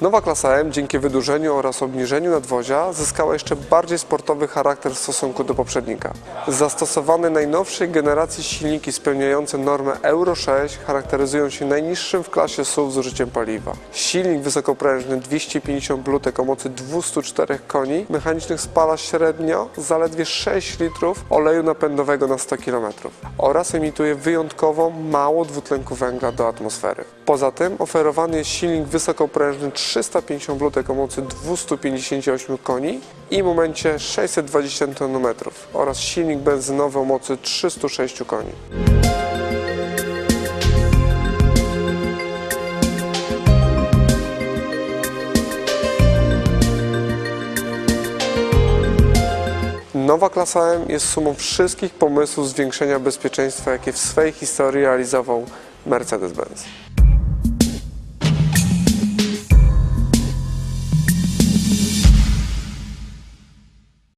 Nowa klasa M dzięki wydłużeniu oraz obniżeniu nadwozia zyskała jeszcze bardziej sportowy charakter w stosunku do poprzednika. Zastosowane najnowszej generacji silniki spełniające normę Euro 6 charakteryzują się najniższym w klasie SUV zużyciem paliwa. Silnik wysokoprężny 250 blutek o mocy 204 koni mechanicznych spala średnio zaledwie 6 litrów oleju napędowego na 100 km oraz emituje wyjątkowo mało dwutlenku węgla do atmosfery. Poza tym oferowany jest silnik wysokoprężny 350 blutek o mocy 258 koni i momencie 620 Nm oraz silnik benzynowy o mocy 306 koni. Nowa klasa M jest sumą wszystkich pomysłów zwiększenia bezpieczeństwa, jakie w swej historii realizował Mercedes-Benz.